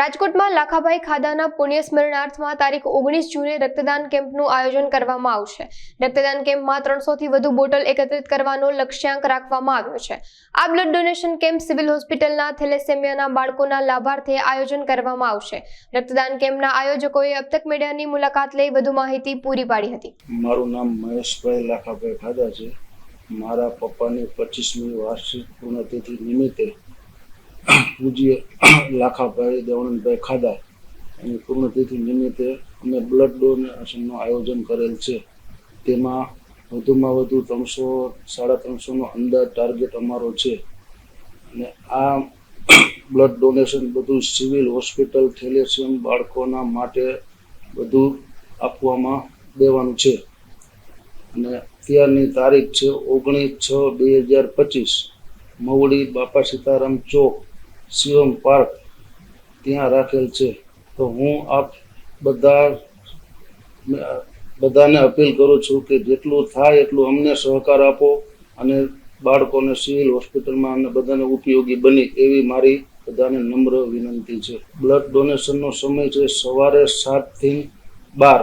રાજકોટમાં લાખાભાઈ ખાદાના પુણ્ય સ્મરણાર્થમાં તારીખ ઓગણીસ જૂને રક્તદાન કેમ્પનું આયોજન કરવામાં આવશે. રક્તદાન કેમ્પમાં ત્રણસોથી વધુ બોટલ એકત્રિત કરવાનો લક્ષ્યાંક રાખવામાં આવ્યો છે. આ બ્લડ ડોનેશન કેમ્પ સિવિલ હોસ્પિટલના થેલેસેમિયાના બાળકોના લાભાર્થે આયોજન કરવામાં આવશે. રક્તદાન કેમ્પના આયોજકોએ અબતક મીડિયાની મુલાકાત લઈ વધુ માહિતી પૂરી પાડી હતી. મારું નામ મહેશભાઈ લાખાભાઈ ખાદા છે. મારા પપ્પાની પચીસમી વાર્ષિક પૂર્ણતિથિ નિમિત્તે પૂજ્ય લાખાભાઈ દેવાનંદભાઈ ખાદા એની પૂર્ણતિથિ નિમિત્તે અમે બ્લડ ડોનેશનનું આયોજન કરેલ છે. તેમાં વધુમાં વધુ ત્રણસો, સાડા ત્રણસોનો અંદાજ ટાર્ગેટ અમારો છે. અને આ બ્લડ ડોનેશન બધું સિવિલ હોસ્પિટલ થેલેસિયમ બાળકોના માટે બધું આપવામાં દેવાનું છે. અને અત્યારની તારીખ છે ઓગણીસ છ બે હજાર પચીસ. મવડી બાપા સીતારામ ચોક. શિવમ પાર્ક ત્યાં રાખેલ છે. તો હું આપ બધા બધાને અપીલ કરું છું કે જેટલું થાય એટલું અમને સહકાર આપો અને બાળકોને સિવિલ હોસ્પિટલમાં અને બધાને ઉપયોગી બની એવી મારી બધાને નમ્ર વિનંતી છે. બ્લડ ડોનેશનનો સમય છે સવારે સાતથી બાર.